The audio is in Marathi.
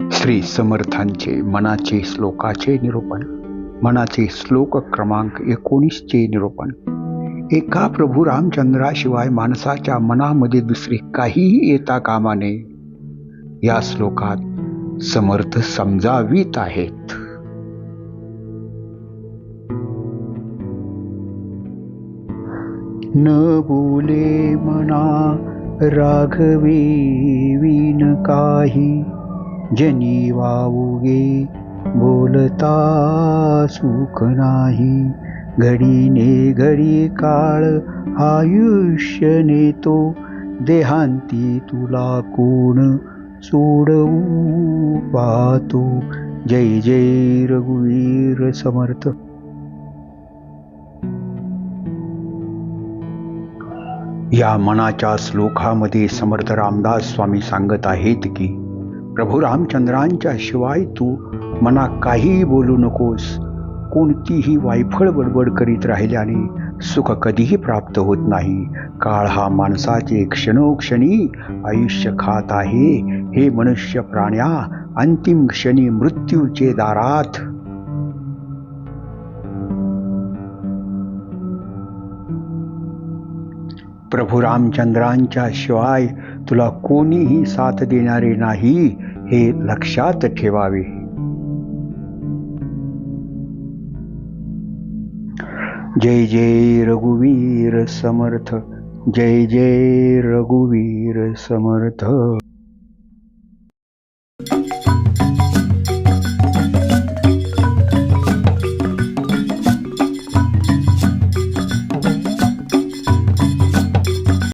श्री समर्थांचे मनाचे श्लोकाचे निरूपण. मनाचे श्लोक क्रमांक एकोणीसचे निरूपण. एका प्रभू रामचंद्राशिवाय माणसाच्या मनामध्ये दुसरी काहीही येता कामा नये. या श्लोकात समर्थ समजावीत आहेत. न बोले मना राघवी विन काही. जनी वावुगे बोलता सुख नाही. घडीने घडी काळ आयुष्य नेतो. देहांती तुला कोण सोडवू पाहतो. जय जय रघुवीर समर्थ. या मनाच्या श्लोकामध्ये समर्थ रामदास स्वामी सांगत आहेत की प्रभू रामचंद्रांच्या शिवाय तू मना काहीही बोलू नकोस. कोणतीही वायफळ बडबड करीत राहिल्याने सुख कधीही प्राप्त होत नाही. काळ हा माणसाचे क्षणोक्षणी आयुष्य खात आहे. हे मनुष्य प्राण्या अंतिम क्षणी मृत्यूचे दारात. प्रभू रामचंद्रांच्या शिवाय तुला कोणीही साथ देणारे नाही हे लक्षात ठेवावे. जय जय रघुवीर समर्थ जय जय रघुवीर समर्थ.